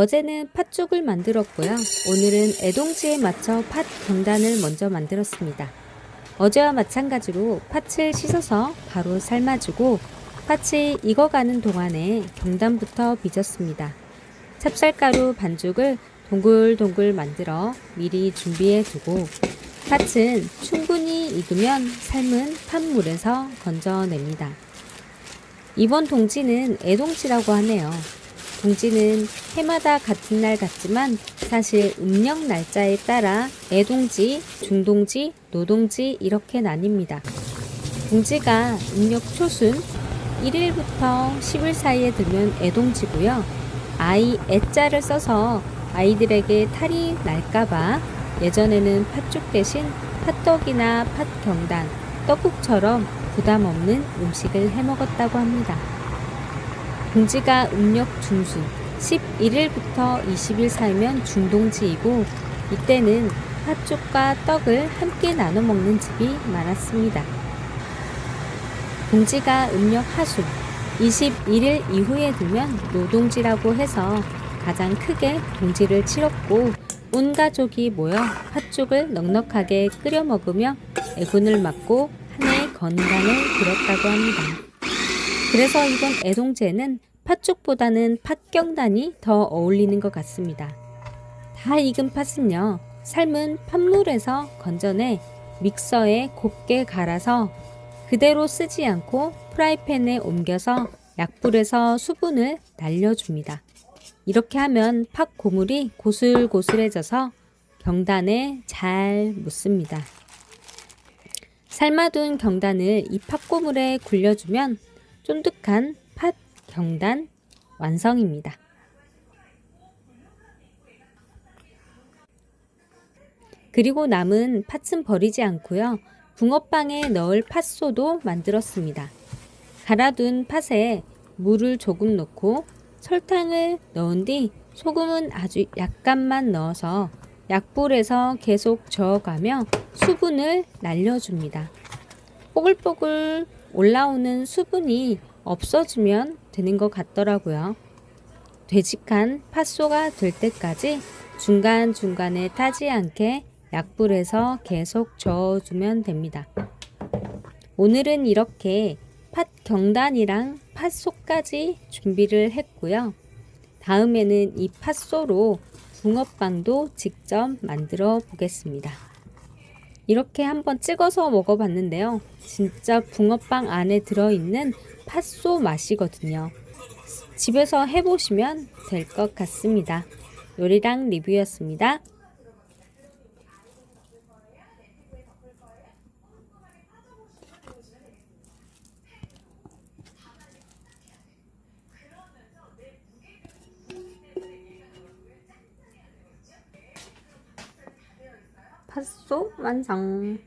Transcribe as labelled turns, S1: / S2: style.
S1: 어제는 팥죽을 만들었고요. 오늘은 애동지에 맞춰 팥 경단을 먼저 만들었습니다. 어제와 마찬가지로 팥을 씻어서 바로 삶아주고 팥이 익어가는 동안에 경단부터 빚었습니다. 찹쌀가루 반죽을 동글동글 만들어 미리 준비해 두고 팥은 충분히 익으면 삶은 팥물에서 건져냅니다. 이번 동지는 애동지라고 하네요. 동지는 해마다 같은 날 같지만 사실 음력 날짜에 따라 애동지, 중동지, 노동지 이렇게 나뉩니다. 동지가 음력 초순 1일부터 10일 사이에 들면 애동지고요. 아이 애자를 써서 아이들에게 탈이 날까봐 예전에는 팥죽 대신 팥떡이나 팥경단, 떡국처럼 부담 없는 음식을 해 먹었다고 합니다. 동지가 음력 중순 11일부터 20일 사이면 중동지이고 이때는 팥죽과 떡을 함께 나눠 먹는 집이 많았습니다. 동지가 음력 하순 21일 이후에 들면 노동지라고 해서 가장 크게 동지를 치렀고 온 가족이 모여 팥죽을 넉넉하게 끓여 먹으며 애군을 맞고 한 해의 건강을 빌었다고 합니다. 그래서 이번 애동제는 팥죽보다는 팥경단이 더 어울리는 것 같습니다. 다 익은 팥은요, 삶은 팥물에서 건져내 믹서에 곱게 갈아서 그대로 쓰지 않고 프라이팬에 옮겨서 약불에서 수분을 날려줍니다. 이렇게 하면 팥 고물이 고슬고슬해져서 경단에 잘 묻습니다. 삶아둔 경단을 이 팥고물에 굴려주면 쫀득한 팥 경단 완성입니다. 그리고 남은 팥은 버리지 않고요. 붕어빵에 넣을 팥소도 만들었습니다. 갈아둔 팥에 물을 조금 넣고 설탕을 넣은 뒤 소금은 아주 약간만 넣어서 약불에서 계속 저어가며 수분을 날려줍니다. 뽀글뽀글 올라오는 수분이 없어지면 되는 것 같더라고요. 되직한 팥소가 될 때까지 중간중간에 타지 않게 약불에서 계속 저어주면 됩니다. 오늘은 이렇게 팥 경단이랑 팥소까지 준비를 했고요. 다음에는 이 팥소로 붕어빵도 직접 만들어 보겠습니다. 이렇게 한번 찍어서 먹어봤는데요. 진짜 붕어빵 안에 들어있는 팥소 맛이거든요. 집에서 해보시면 될 것 같습니다. 요리랑 리뷰였습니다. 팥소 완성.